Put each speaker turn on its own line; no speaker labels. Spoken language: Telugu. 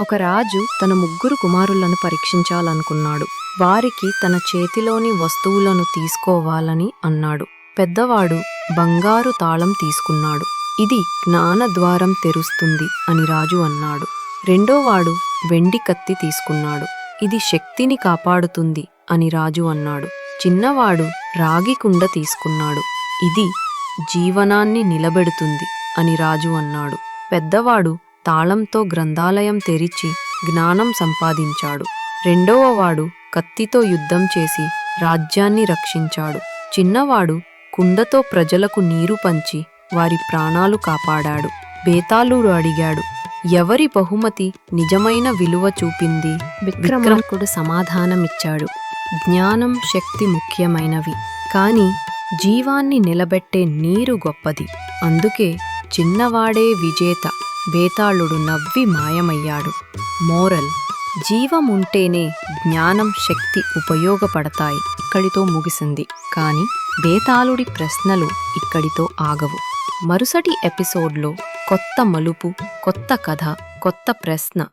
ఒక రాజు తన ముగ్గురు కుమారులను పరీక్షించాలనుకున్నాడు. వారికి తన చేతిలోని వస్తువులను తీసుకోవాలని అన్నాడు. పెద్దవాడు బంగారు తాళం తీసుకున్నాడు. ఇది జ్ఞానద్వారం తెరుస్తుంది అని రాజు అన్నాడు. రెండోవాడు వెండి కత్తి తీసుకున్నాడు. ఇది శక్తిని కాపాడుతుంది అని రాజు అన్నాడు. చిన్నవాడు రాగి కుండ తీసుకున్నాడు. ఇది జీవనాన్ని నిలబెడుతుంది అని రాజు అన్నాడు. పెద్దవాడు తాళంతో గ్రంథాలయం తెరిచి జ్ఞానం సంపాదించాడు. రెండవవాడు కత్తితో యుద్ధం చేసి రాజ్యాన్ని రక్షించాడు. చిన్నవాడు కుండతో ప్రజలకు నీరు పంచి వారి ప్రాణాలు కాపాడాడు. బేతాళుడు అడిగాడు ఎవరి బహుమతి నిజమైన విలువ చూపింది? విక్రమార్కుడు సమాధానమిచ్చాడు జ్ఞానం శక్తి ముఖ్యమైనవి కాని జీవాన్ని నిలబెట్టే నీరు గొప్పది. అందుకే చిన్నవాడే విజేత బేతాళుడు నవ్వి మాయమయ్యాడు. మోరల్ జీవముంటేనే జ్ఞానం శక్తి ఉపయోగపడతాయి. ఇక్కడితో ముగిసింది. కాని బేతాళుడి ప్రశ్నలు ఇక్కడితో ఆగవు. మరుసటి ఎపిసోడ్లో కొత్త మలుపు కొత్త కథ కొత్త ప్రశ్న